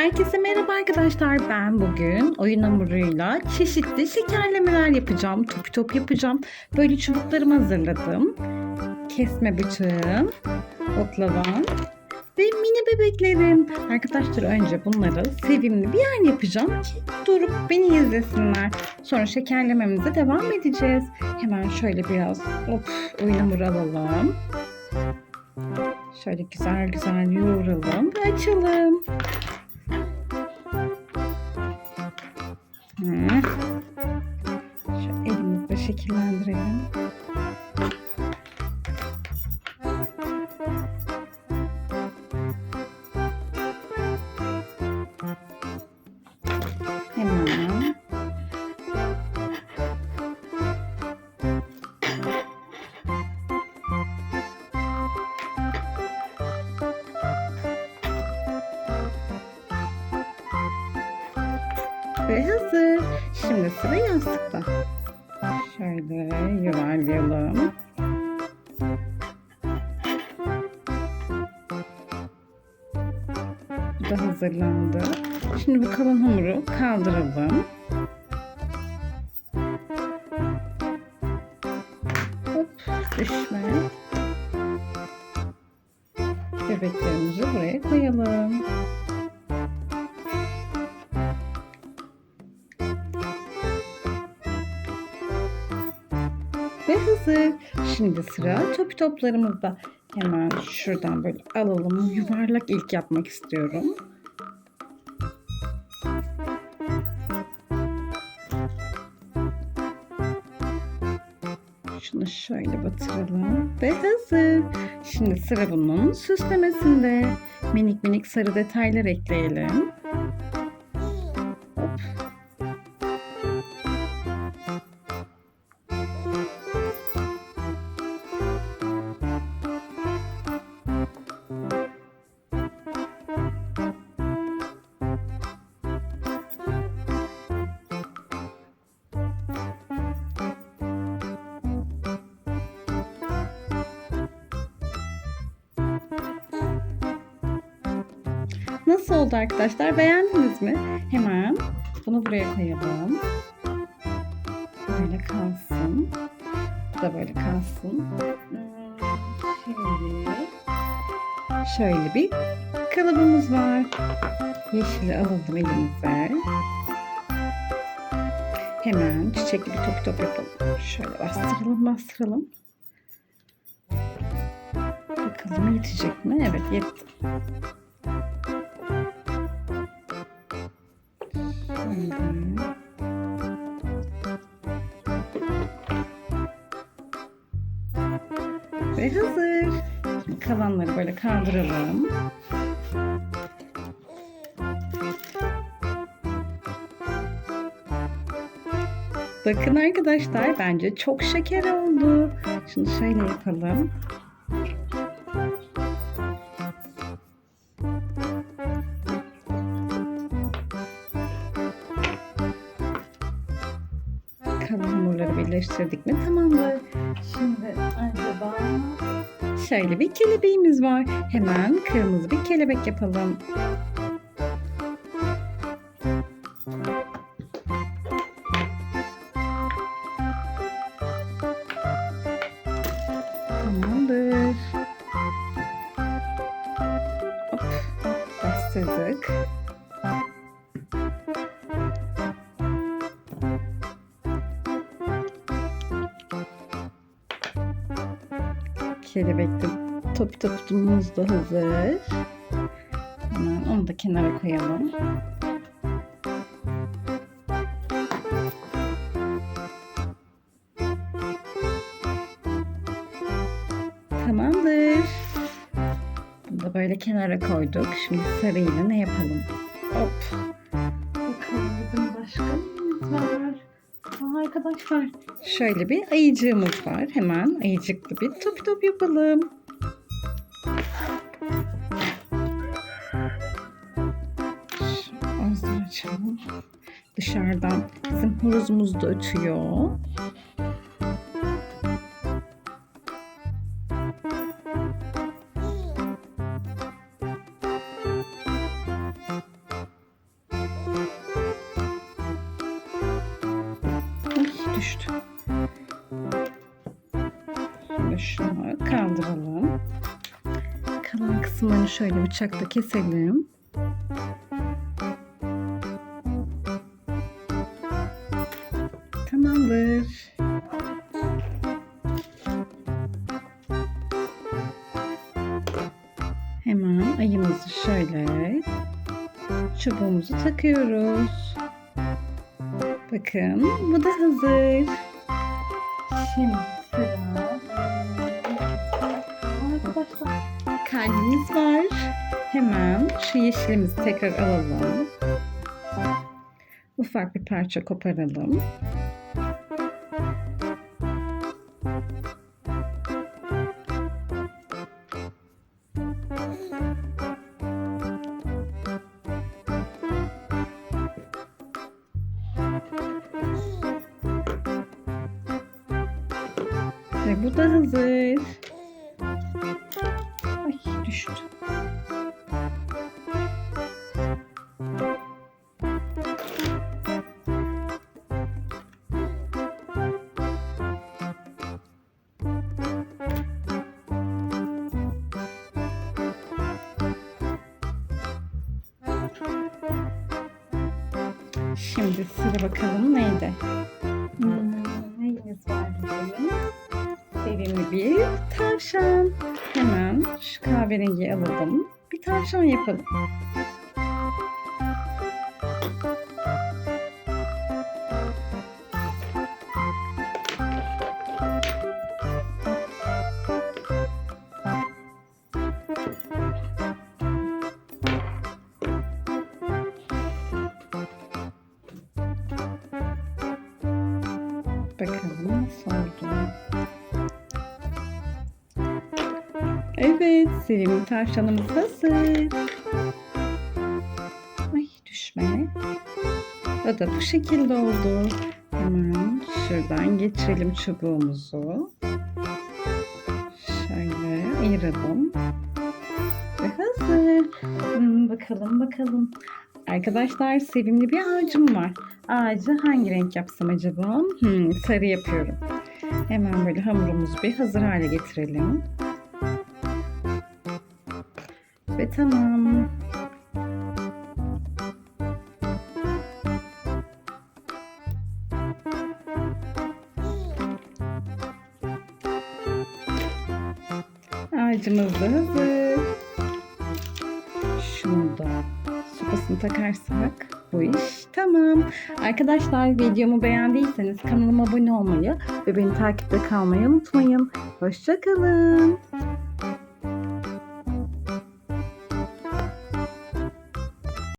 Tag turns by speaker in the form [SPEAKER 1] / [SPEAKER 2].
[SPEAKER 1] Herkese merhaba arkadaşlar. Ben bugün oyun hamuruyla çeşitli şekerlemeler yapacağım. Top top yapacağım. Böyle çubuklarımı hazırladım. Kesme bıçağım, oklavam ve mini bebeklerim. Arkadaşlar önce bunları sevimli bir yer yapacağım ki durup beni izlesinler. Sonra şekerlememize devam edeceğiz. Hemen şöyle biraz hop oyun hamuru alalım. Şöyle güzel güzel yoğuralım ve açalım. Şu elimizle şekillendirelim. Ve hazır. Şimdi sıra yastıkta. Şöyle yuvarlayalım. Da hazırlandı. Şimdi bu kalan hamuru kaldıralım. Düşme. Bebeklerimizi buraya koyalım. Hazır. Şimdi sıra topi toplarımızda. Hemen şuradan böyle alalım. Yuvarlak ilk yapmak istiyorum. Şunu şöyle batıralım ve hazır. Şimdi sıra bunun süslemesinde. Minik minik sarı detaylar ekleyelim. Nasıl oldu arkadaşlar? Beğendiniz mi? Hemen bunu buraya koyalım. Böyle kalsın. Bu da böyle kalsın. Şimdi şöyle bir kalıbımız var. Yeşili alalım elimize. Hemen çiçekli bir top top yapalım. Şöyle bastıralım bastıralım. Bakalım yetecek mi? Evet yetti. Şöyle. Ve hazır. Şimdi kalanları böyle kaldıralım. Bakın arkadaşlar bence çok şeker oldu. Şunu şöyle yapalım. Birleştirdik mi tamamdır. Şimdi acaba şöyle bir kelebeğimiz var. Hemen kırmızı bir kelebek yapalım. Tamamdır. Hop, bastırdık. Kelebekli top topumuz da hazır. Hemen onu da kenara koyalım. Tamamdır. Bunu da böyle kenara koyduk. Şimdi sarıyla ne yapalım? Hop. Bakalım bizim başka neyimiz var? Arkadaşlar şöyle bir ayıcığımız var. Hemen ayıcıklı bir top top yapalım. Ağzını açalım. Dışarıdan bizim horozumuz da ötüyor. Şunu kaldıralım. Kalan kısımlarını şöyle bıçakla keselim. Tamamdır. Hemen ayımızı şöyle çubuğumuzu takıyoruz. Bakın bu da hazır. Şimdi sıra arkadaşlar kalbimiz var. Hemen şu yeşilimizi tekrar alalım. Ufak bir parça koparalım. Ve bu da hazır. Düştü. Şimdi sıra bakalım neydi? Hmm, neyimiz var bugün? Sevimli bir tavşan. Hemen kahverengiyi alalım. Bir tavşan yapalım. Sevimli tavşanımız hazır. Ay düşme. O da bu şekilde oldu. Hemen şuradan geçirelim çubuğumuzu. Şöyle ayıralım. Ve hazır. Hmm, bakalım bakalım. Arkadaşlar sevimli bir ağacım var. Ağacı hangi renk yapsam acaba? Hmm, sarı yapıyorum. Hemen böyle hamurumuzu bir hazır hale getirelim. Ve tamam. Ağacımız da hazır. Şunu da sopasını takarsak bu iş tamam. Arkadaşlar videomu beğendiyseniz kanalıma abone olmayı ve beni takipte kalmayı unutmayın. Hoşçakalın.